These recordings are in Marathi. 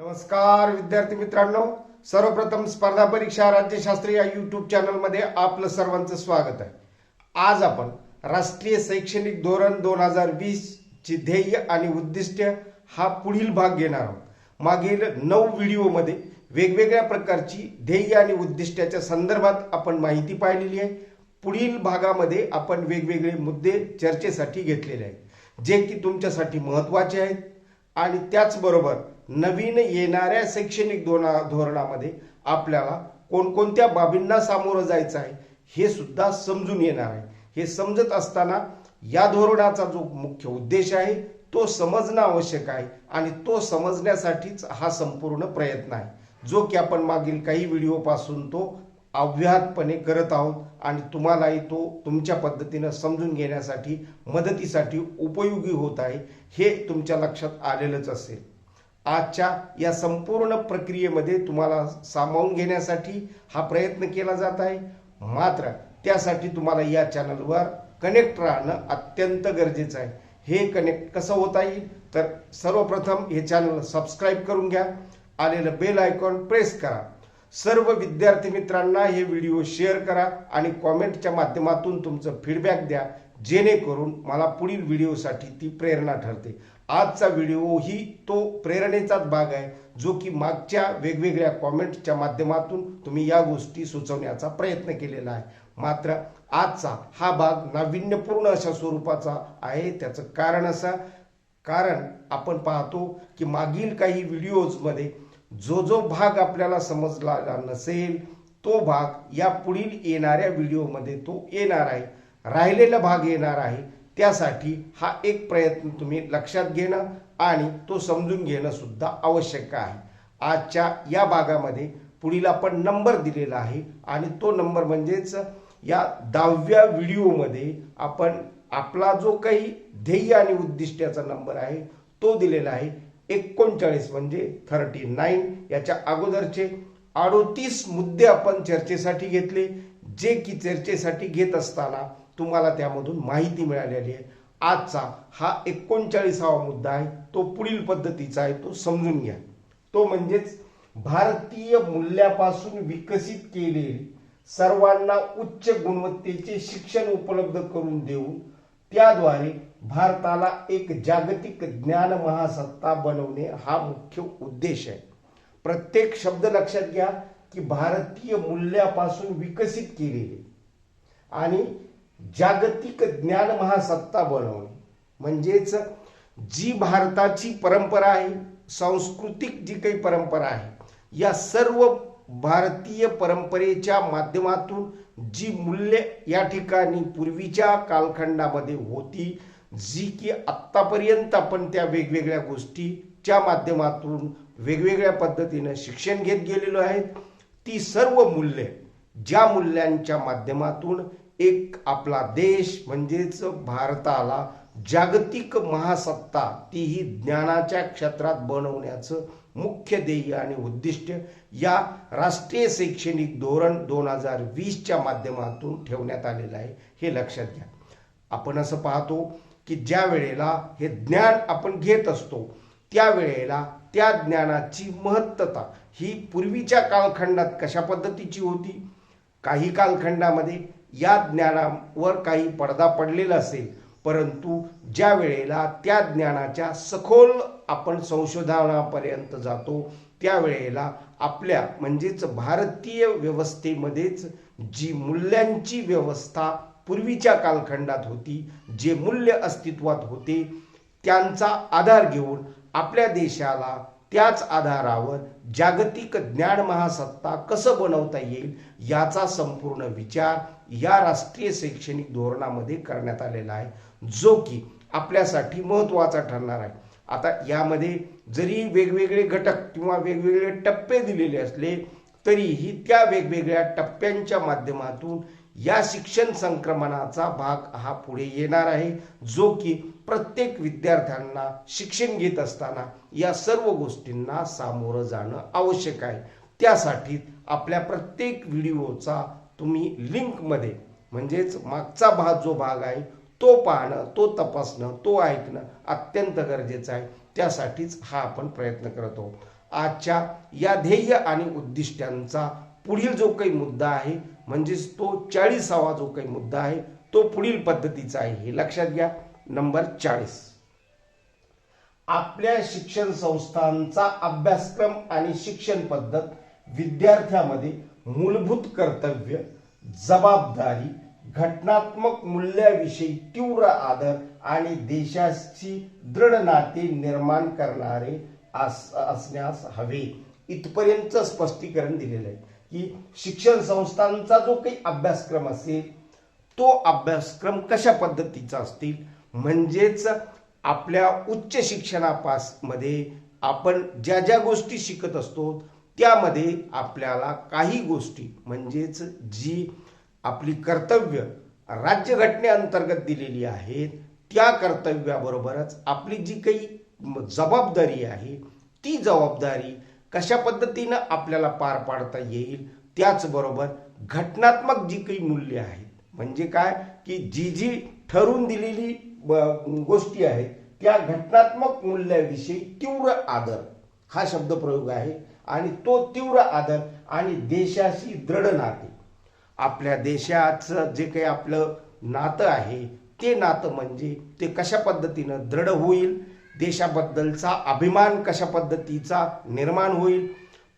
नमस्कार विद्यार्थी मित्रांनो. सर्वप्रथम स्पर्धा परीक्षा राज्यशास्त्री या युट्यूब चॅनलमध्ये आपलं सर्वांचं स्वागत आहे. आज आपण राष्ट्रीय शैक्षणिक धोरण दोन हजार वीस ची ध्येय आणि उद्दिष्ट हा पुढील भाग घेणार आहोत. मागील नऊ व्हिडिओमध्ये वेगवेगळ्या प्रकारची ध्येय आणि उद्दिष्टाच्या संदर्भात आपण माहिती पाहिलेली आहे. पुढील भागामध्ये आपण वेगवेगळे मुद्दे चर्चेसाठी घेतलेले आहेत जे की तुमच्यासाठी महत्त्वाचे आहेत. आणि त्याचबरोबर नवीन येणाऱ्या शैक्षणिक धोरणा धोरणामध्ये आपल्याला कोणकोणत्या बाबींना सामोरं जायचं आहे हे सुद्धा समजून येणार आहे. हे समजत असताना या धोरणाचा जो मुख्य उद्देश आहे तो समजणं आवश्यक आहे आणि तो समजण्यासाठीच हा संपूर्ण प्रयत्न आहे. जो की आपण मागील काही व्हिडिओपासून तो अव्याहतपणे करत आहोत आणि तुम्हालाही तो तुमच्या पद्धतीनं समजून घेण्यासाठी मदतीसाठी उपयोगी होत आहे हे तुमच्या लक्षात आलेलंच असेल. आजच्या या संपूर्ण प्रक्रियेमध्ये तुम्हाला सामावून घेण्यासाठी हा प्रयत्न केला जात आहे. मात्र त्यासाठी तुम्हाला या चॅनलवर कनेक्ट राहणं अत्यंत गरजेचं आहे. हे कनेक्ट कसं होता येईल? तर सर्वप्रथम हे चॅनल सबस्क्राईब करून घ्या. आलेलं बेल आयकॉन प्रेस करा. सर्व विद्यार्थी मित्रांना हे व्हिडिओ शेअर करा आणि कॉमेंटच्या माध्यमातून तुमचं फीडबॅक द्या. जेणेकरून मला पुढील व्हिडिओसाठी ती प्रेरणा ठरते. आजचा व्हिडिओ ही तो प्रेरणेचाच भाग आहे जो की मागच्या वेगवेगळ्या कॉमेंटच्या माध्यमातून तुम्ही या गोष्टी सुचवण्याचा प्रयत्न केलेला आहे. मात्र आजचा हा भाग नाविन्यपूर्ण अशा स्वरूपाचा आहे त्याचं कारण असं कारण आपण पाहतो की मागील काही व्हिडिओजमध्ये जो जो भाग आपल्याला समजला नसेल तो भाग या पुढील येणाऱ्या व्हिडिओमध्ये तो येणार आहे. राहिलेला भाग येणार आहे. त्यासाठी हा एक प्रयत्न तुम्ही लक्षात घेणं आणि तो समजून घेणं सुद्धा आवश्यक आहे. आजच्या या भागामध्ये पुढील आपण नंबर दिलेला आहे आणि तो नंबर म्हणजेच या दहाव्या व्हिडिओमध्ये आपण आपला जो काही ध्येय आणि उद्दिष्टाचा नंबर आहे तो दिलेला आहे. एकोणचाळीस म्हणजे थर्टी नाईन याच्या अगोदरचे अडोतीस मुद्दे आपण चर्चेसाठी घेतले. जे की चर्चेसाठी घेत असताना तुम्हाला त्यामधून माहिती मिळालेली आहे. आजचा हा एकोणचाळीसावा मुद्दा आहे. तो पुढील पद्धतीचा आहे. तो समजून घ्या. तो म्हणजेच भारतीय मूल्यापासून विकसित केलेले सर्वांना उच्च गुणवत्तेचे शिक्षण उपलब्ध करून देऊन त्याद्वारे भारताला एक जागतिक ज्ञान महासत्ता बनवणे हा मुख्य उद्देश आहे. प्रत्येक शब्द लक्षात घ्या की भारतीय मूल्यापासून विकसित केलेले आणि जागतिक ज्ञान महासत्ता बनवणे. म्हणजेच जी भारताची परंपरा आहे सांस्कृतिक जी काही परंपरा आहे या सर्व भारतीय परंपरेच्या माध्यमातून जी मूल्य या ठिकाणी पूर्वीच्या कालखंडामध्ये होती जी की आत्तापर्यंत आपण त्या वेगवेगळ्या गोष्टीच्या माध्यमातून वेगवेगळ्या पद्धतीनं शिक्षण घेत गेलेलो आहेत ती सर्व मूल्ये ज्या मूल्यांच्या माध्यमातून एक आपला देश म्हणजेच भारताला जागतिक महासत्ता तीही ज्ञानाच्या क्षेत्रात बनवण्याचं मुख्य ध्येय आणि उद्दिष्ट या राष्ट्रीय शैक्षणिक धोरण दोन हजार वीसच्या माध्यमातून ठेवण्यात आलेलं आहे. हे लक्षात घ्या. आपण असं पाहतो की ज्या वेळेला हे ज्ञान आपण घेत असतो त्यावेळेला त्या ज्ञानाची महत्तता ही पूर्वीच्या कालखंडात कशा पद्धतीची होती? काही कालखंडामध्ये या ज्ञानावर काही पडदा पडलेला असेल परंतु ज्या वेळेला त्या ज्ञानाच्या सखोल आपण संशोधनापर्यंत जातो त्यावेळेला आपल्या म्हणजेच भारतीय व्यवस्थेमध्येच जी मूल्यांची व्यवस्था पूर्वीच्या कालखंडात होती जे मूल्य अस्तित्वात होते त्यांचा आधार घेऊन आपल्या देशाला त्याच आधारावर जागतिक ज्ञान महासत्ता कसं बनवता येईल याचा संपूर्ण विचार या राष्ट्रीय शैक्षणिक धोरणामध्ये करण्यात आलेला आहे जो की आपल्यासाठी महत्त्वाचा ठरणार आहे. आता यामध्ये जरी वेगवेगळे घटक किंवा वेगवेगळे टप्पे दिलेले असले तरीही त्या वेगवेगळ्या टप्प्यांच्या माध्यमातून या शिक्षण संक्रमणाचा भाग हा पुढे येणार आहे जो की प्रत्येक विद्यार्थ्यांना शिक्षण घेत असताना या सर्व गोष्टींना सामोरं जाणं आवश्यक आहे. त्यासाठी आपल्या प्रत्येक व्हिडिओचा तुम्ही लिंकमध्ये म्हणजेच मागचा भाग जो भाग आहे तो पाहणं तो तपासणं तो ऐकणं अत्यंत गरजेचं आहे. त्यासाठीच हा आपण प्रयत्न करत आहोत. आजच्या या ध्येय आणि उद्दिष्टांचा पुढील जो काही मुद्दा आहे म्हणजेच तो चाळीसावा जो काही मुद्दा आहे तो पुढील पद्धतीचा आहे. हे लक्षात घ्या. नंबर चाळीस. आपल्या शिक्षण संस्थांचा अभ्यासक्रम आणि शिक्षण पद्धत विद्यार्थ्यामध्ये मूलभूत कर्तव्य जबाबदारी घटनात्मक मूल्याविषयी तीव्र आदर आणि देशाची दृढ नाते निर्माण करणारे असण्यास हवे. इथपर्यंत स्पष्टीकरण दिलेलं आहे की शिक्षण संस्थांचा जो काही अभ्यासक्रम असेल तो अभ्यासक्रम कशा पद्धतीचा असतील म्हणजेच आपल्या उच्च शिक्षणापासमध्ये आपण ज्या ज्या गोष्टी शिकत असतो त्यामध्ये आपल्याला काही गोष्टी म्हणजेच जी आपली कर्तव्य राज्यघटनेअंतर्गत दिलेली आहेत त्या कर्तव्याबरोबरच आपली जी काही जबाबदारी आहे ती जबाबदारी कशा पद्धतीनं आपल्याला पार पाडता येईल त्याचबरोबर घटनात्मक जी काही मूल्य आहेत म्हणजे काय? की जी जी ठरवून दिलेली गोष्टी आहेत त्या घटनात्मक मूल्याविषयी तीव्र आदर. हा शब्दप्रयोग आहे आणि तो तीव्र आदर आणि देशाशी दृढ नाते. आपल्या देशाचं जे काही आपलं नातं आहे ते नातं म्हणजे ते कशा पद्धतीनं दृढ होईल देशाबद्दलचा अभिमान कशा पद्धतीचा निर्माण होईल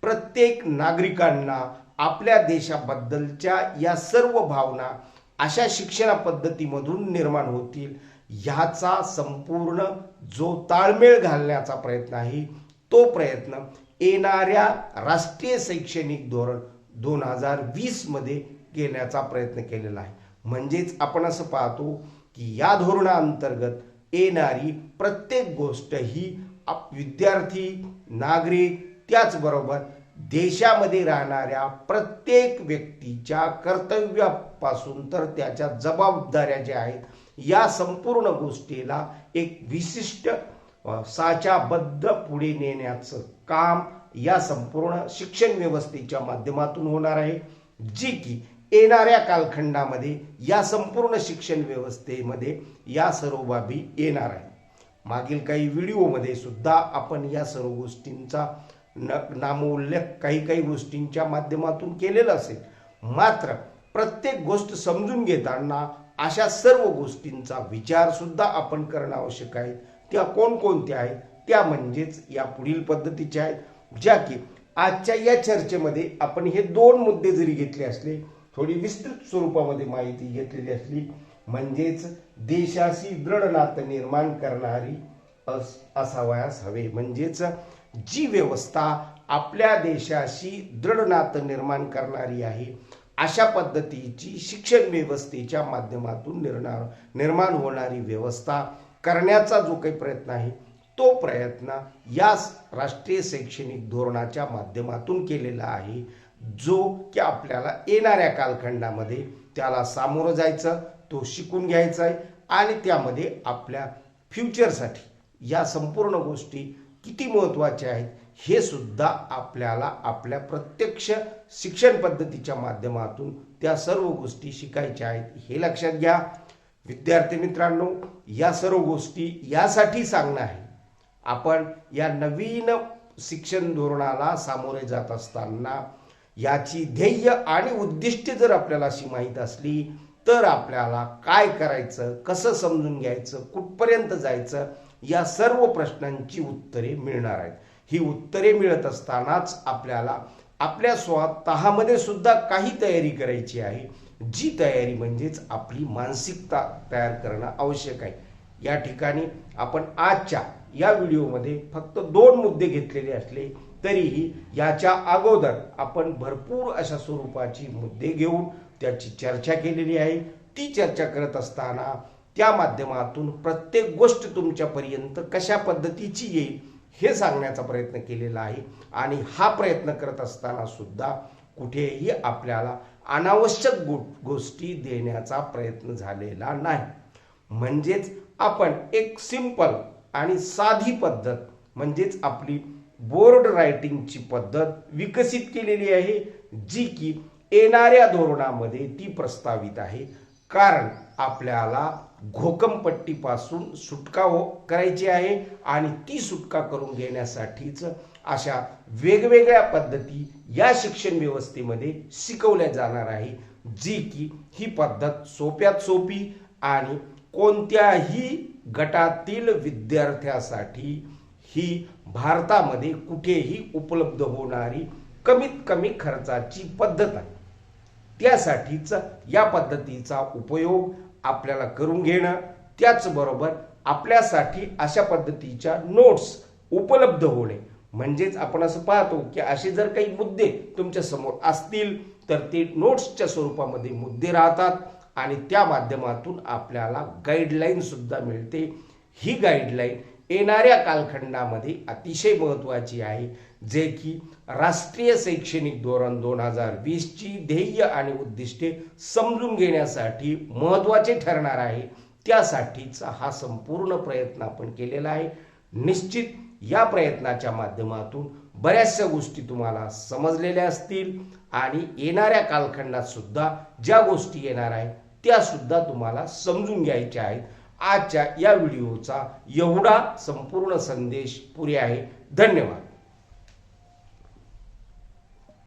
प्रत्येक नागरिकांना आपल्या देशाबद्दलच्या या सर्व भावना अशा शिक्षण पद्धतीमधून निर्माण होतील ह्याचा संपूर्ण जो ताळमेळ घालण्याचा प्रयत्न आहे तो प्रयत्न येणाऱ्या राष्ट्रीय शैक्षणिक धोरण दोन हजार वीसमध्ये केल्याचा प्रयत्न केलेला आहे. म्हणजेच आपण असं पाहतो की या धोरणाअंतर्गत येणारी प्रत्येक गोष्ट ही आप- विद्यार्थी नागरिक त्याचबरोबर देशामध्ये राहणाऱ्या प्रत्येक व्यक्तीच्या कर्तव्यापासून तर त्याच्या जबाबदाऱ्या ज्या आहेत या संपूर्ण गोष्टीला एक विशिष्ट साचाबद्ध साच्याबद्ध पुढे नेण्याचं काम या संपूर्ण शिक्षण व्यवस्थेच्या माध्यमातून होणार आहे. जी की येणाऱ्या कालखंडामध्ये या संपूर्ण शिक्षण व्यवस्थेमध्ये या सर्व बाबी येणार आहे मागील काही व्हिडिओमध्ये सुद्धा आपण या सर्व गोष्टींचा न नामोल्लेख काही काही गोष्टींच्या माध्यमातून केलेला असेल. मात्र प्रत्येक गोष्ट समजून घेताना अशा सर्व गोष्टींचा विचार सुद्धा आपण करणं आवश्यक आहे. त्या कोणकोणत्या आहेत? त्या म्हणजेच या पुढील पद्धतीच्या आहेत ज्या की आजच्या या चर्चेमध्ये आपण हे दोन मुद्दे जरी घेतले असले थोडी विस्तृत स्वरूपामध्ये माहिती घेतलेली असली म्हणजेच देशाशी दृढ नातं निर्माण करणारी अस असावयास हवे. म्हणजेच जी व्यवस्था आपल्या देशाशी दृढ नातं निर्माण करणारी आहे अशा पद्धतीची शिक्षण व्यवस्थेच्या माध्यमातून निर्णार निर्माण होणारी व्यवस्था करण्याचा जो काही प्रयत्न आहे तो प्रयत्न या राष्ट्रीय शैक्षणिक धोरणाच्या माध्यमातून केलेला आहे जो की आपल्याला येणाऱ्या कालखंडामध्ये त्याला सामोरं जायचं तो शिकून घ्यायचा आहे आणि त्यामध्ये आपल्या फ्युचरसाठी या संपूर्ण गोष्टी किती महत्त्वाच्या आहेत हे सुद्धा आपल्याला आपल्या प्रत्यक्ष शिक्षण पद्धतीच्या माध्यमातून त्या सर्व गोष्टी शिकायच्या आहेत हे लक्षात घ्या. विद्यार्थी मित्रांनो या सर्व गोष्टी यासाठी सांगणं आहे. आपण या नवीन शिक्षण धोरणाला सामोरे जात असताना याची ध्येय आणि उद्दिष्ट जर आपल्याला अशी माहीत असली तर आपल्याला काय करायचं कसं समजून घ्यायचं कुठपर्यंत जायचं या सर्व प्रश्नांची उत्तरे मिळणार आहेत. ही उत्तरे मिळत असतानाच आपल्याला आपल्या स्वतःमध्ये सुद्धा काही तयारी करायची आहे. जी तयारी म्हणजेच आपली मानसिकता तयार करणं आवश्यक आहे. या ठिकाणी आपण आजच्या या व्हिडिओमध्ये फक्त दोन मुद्दे घेतलेले असले तरीही याच्या अगोदर आपण भरपूर अशा स्वरूपाची मुद्दे घेऊन त्याची चर्चा केलेली आहे. ती चर्चा करत असताना त्या माध्यमातून प्रत्येक गोष्ट तुमच्यापर्यंत कशा पद्धतीची येईल हे सांगण्याचा प्रयत्न केलेला आहे. आणि हा प्रयत्न करत असताना सुद्धा कुठेही आपल्याला अनावश्यक गो गोष्टी देण्याचा प्रयत्न झालेला नाही. म्हणजेच आपण एक सिंपल आणि साधी पद्धत म्हणजेच आपली बोर्ड रायटिंगची पद्धत विकसित केलेली आहे जी की येणाऱ्या धोरणामध्ये ती प्रस्तावित आहे. कारण आपल्याला घोकमपट्टीपासून सुटका हो करायची आहे आणि ती सुटका करून घेण्यासाठीच अशा वेगवेगळ्या पद्धती या शिक्षण व्यवस्थेमध्ये शिकवल्या जाणार आहे जी की ही पद्धत सोप्यात सोपी आणि कोणत्याही गटातील विद्यार्थ्यासाठी ही भारतामध्ये कुठेही उपलब्ध होणारी कमीत कमी खर्चाची पद्धत आहे. त्यासाठीच या पद्धतीचा उपयोग आपल्याला करून घेणं त्याचबरोबर आपल्यासाठी अशा पद्धतीच्या नोट्स उपलब्ध होणे. म्हणजेच आपण असं पाहतो की असे जर काही मुद्दे तुमच्यासमोर असतील तर ते नोट्सच्या स्वरूपामध्ये मुद्दे राहतात आणि त्या माध्यमातून आपल्याला गाईडलाईन सुद्धा मिळते. ही गाईडलाईन येणाऱ्या कालखंडामध्ये अतिशय महत्त्वाची आहे. जे की राष्ट्रीय शैक्षणिक धोरण दोन हजार वीसची ध्येय आणि उद्दिष्टे समजून घेण्यासाठी महत्त्वाचे ठरणार आहे. त्यासाठीचा हा संपूर्ण प्रयत्न आपण केलेला आहे. निश्चित या प्रयत्नाच्या माध्यमातून बऱ्याचशा गोष्टी तुम्हाला समजलेल्या असतील आणि येणाऱ्या कालखंडात सुद्धा ज्या गोष्टी येणार आहेत त्या सुद्धा तुम्हाला समजून घ्यायच्या आहेत. आजच्या या व्हिडिओचा एवढा संपूर्ण संदेश पुरे आहे. धन्यवाद.